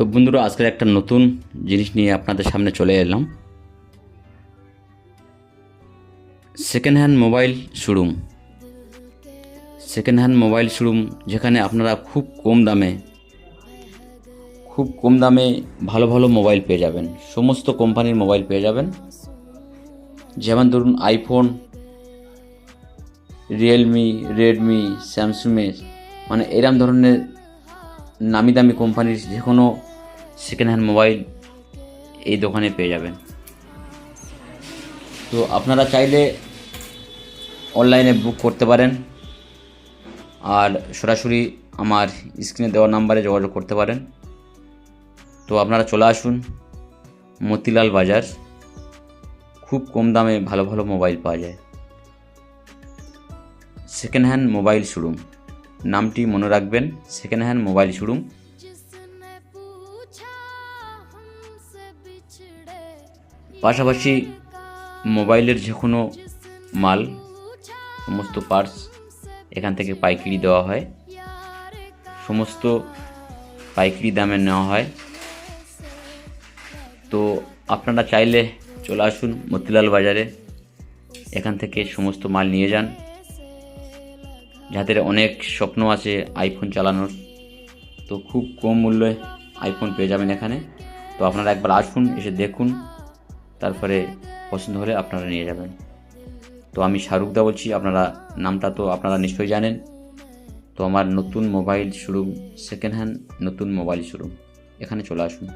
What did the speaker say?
তো বন্ধুরা, আজকের একটা নতুন জিনিস নিয়ে আপনাদের সামনে চলে এলাম। Second hand mobile showroom second hand mobile showroom যেখানে আপনারা খুব কম দামে, খুব কম দামে ভালো ভালো মোবাইল পেয়ে যাবেন। সমস্ত কোম্পানির মোবাইল পেয়ে যাবেন। যেমন ধরুন আইফোন রিয়েলমি রেডমি স্যামসুংয়ের মানে এরম ধরনের নামি দামি কোম্পানির যে কোনো সেকেন্ড হ্যান্ড মোবাইল এই দোকানে পেয়ে যাবেন। তো আপনারা চাইলে অনলাইনে বুক করতে পারেন আর সরাসরি আমার স্ক্রিনে দেওয়া নাম্বারে যোগাযোগ করতে পারেন। তো আপনারা চলে আসুন মতিলাল বাজার। খুব কম দামে ভালো ভালো মোবাইল পাওয়া যায়। সেকেন্ড হ্যান্ড মোবাইল শোরুম নামটি মনে রাখবেন সেকেন্ড হ্যান্ড মোবাইল শোরুম পাশাপাশি মোবাইলের যে কোনো মাল, সমস্ত পার্টস এখান থেকে পাইকারি দেওয়া হয়। সমস্ত পাইকারি দামে নেওয়া হয়। তো আপনারা চাইলে চলে আসুন মতিলাল বাজারে। এখান থেকে সমস্ত মাল নিয়ে যান। যাদের অনেক স্বপ্ন আছে আইফোন চালানোর, তো খুব কম মূল্যে আইফোন পেয়ে যাবেন এখানে। তো আপনারা একবার আসুন, এসে দেখুন। তারপরে পছন্দ হলে আপনারা নিয়ে যাবেন। তো আমি শাহরুখদা বলছি, আপনারা নামটা তো আপনারা নিশ্চয়ই জানেন। তো আমার নতুন মোবাইল শোরুম সেকেন্ড হ্যান্ড নতুন মোবাইল শোরুম। এখানে চলে আসুন।